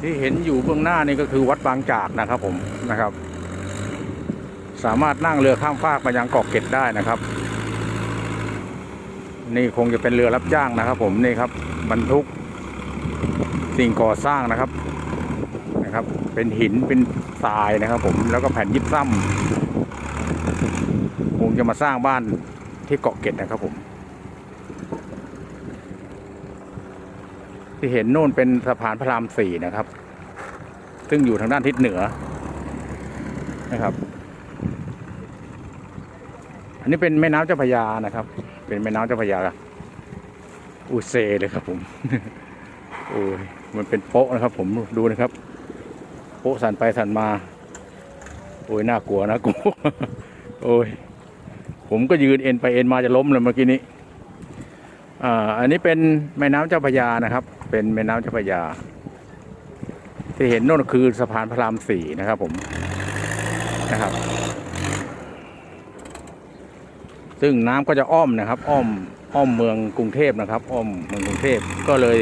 ที่เห็นอยู่เบื้องหน้านี่ก็คือวัดบางจากนะครับผมนะครับ สามารถนั่งเรือข้ามฟากมายังเกาะเกร็ดได้นะครับ นี่คงจะเป็นเรือรับจ้างนะครับ ผมนี่ครับบรรทุกสิ่งก่อสร้างนะครับนะครับ เป็นหินเป็นทรายนะครับ ผมแล้วก็แผ่นยิบซ้ำคงจะมาสร้างบ้านที่เกาะเกร็ดนะครับผม ที่เห็นโน่นเป็นสะพานพระรามสี่นะครับ ซึ่งอยู่ทางด้านทิศเหนือนะครับ อันนี้เป็นแม่น้ำเจ้าพยานะครับ เป็นแม่น้ำเจ้าพยาอูเซเลยครับผมโอ้ยมันเป็นโป๊ะนะครับ ผมดูนะครับ โป๊ะสั่นไปสั่นมา โอ้ยน่ากลัวนะกลัวโอ้ยผมก็ยืนเอ็นไปเอ็นมาจะล้มเลยเมื่อกี้นี้อ่าอันนี้เป็นแม่น้ำเจ้าพยานะครับ เป็นแม่น้ำเจ้าพระยา ที่เห็นโน่นคือสะพานพระรามสี่นะครับผมนะครับ ซึ่งน้ำก็จะอ้อมนะครับ อ้อมอ้อมเมืองกรุงเทพนะครับ อ้อมเมืองกรุงเทพก็เลย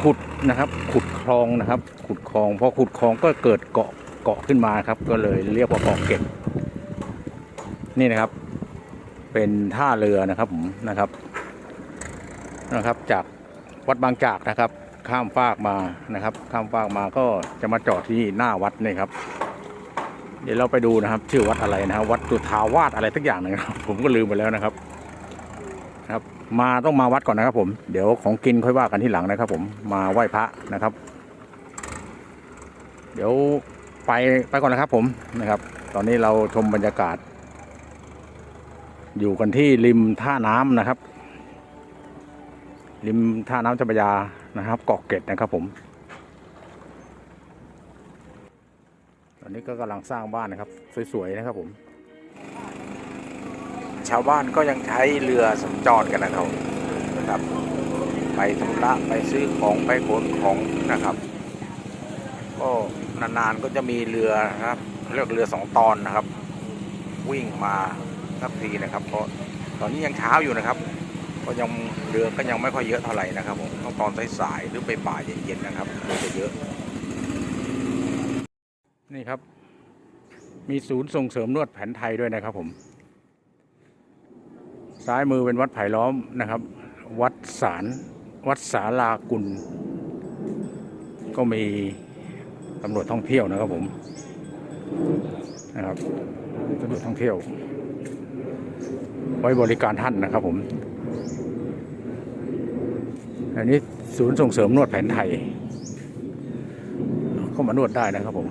ขุดนะครับ ขุดคลองนะครับ ขุดคลองพอขุดคลองก็เกิดเกาะเกาะขึ้นมาครับ ก็เลยเรียกว่าเกาะเก็ดนี่นะครับ เป็นท่าเรือนะครับผมนะครับนะครับ จาก วัดบางจากนะครับ ข้ามฟากมานะครับ ข้ามฟากมาก็จะมาจอดที่หน้าวัดนี่ครับ เดี๋ยวเราไปดูนะครับ ชื่อวัดอะไรนะครับวัดจุฑาวาสอะไรสักอย่างนึงครับ ผมก็ลืมไปแล้วนะครับ ครับ มาต้องมาวัดก่อนนะครับ ผมเดี๋ยวของกินค่อยว่ากันที่หลังนะครับ ผมมาไหว้พระนะครับ เดี๋ยวไปไปก่อนนะครับ ผมนะครับ ตอนนี้เราชมบรรยากาศ อยู่กันที่ริมท่าน้ำนะครับ ริมท่าน้ำเจ้าพระยานะครับเกาะเกร็ดนะครับผม ตอนนี้ก็กำลังสร้างบ้านนะครับ สวยๆนะครับผม ชาวบ้านก็ยังใช้เรือสัญจรกันนะครับนะครับ ไปธุระไปซื้อของไปขนของนะครับ ก็นานๆก็จะมีเรือนะครับเรียกเรือสองตอนนะครับ วิ่งมาสักทีนะครับ เพราะตอนนี้ยังเช้าอยู่นะครับ ก็ยังเรือก็ยังไม่ค่อยเยอะเท่าไหร่นะครับผมต้องตอนสายๆหรือไปบ่าเย็นๆนะครับเรือจะเยอะ นี่ครับ มีศูนย์ส่งเสริมนวดแผนไทยด้วยนะครับผม ซ้ายมือเป็นวัดไผ่ล้อมนะครับ วัดสารวัดสาลากุล ก็มีตำรวจท่องเที่ยวนะครับผมนะครับตำรวจท่องเที่ยว ไว้บริการท่านนะครับผม อันนี้ศูนย์ส่งเสริมนวดแผนไทย เข้ามานวดได้นะครับผม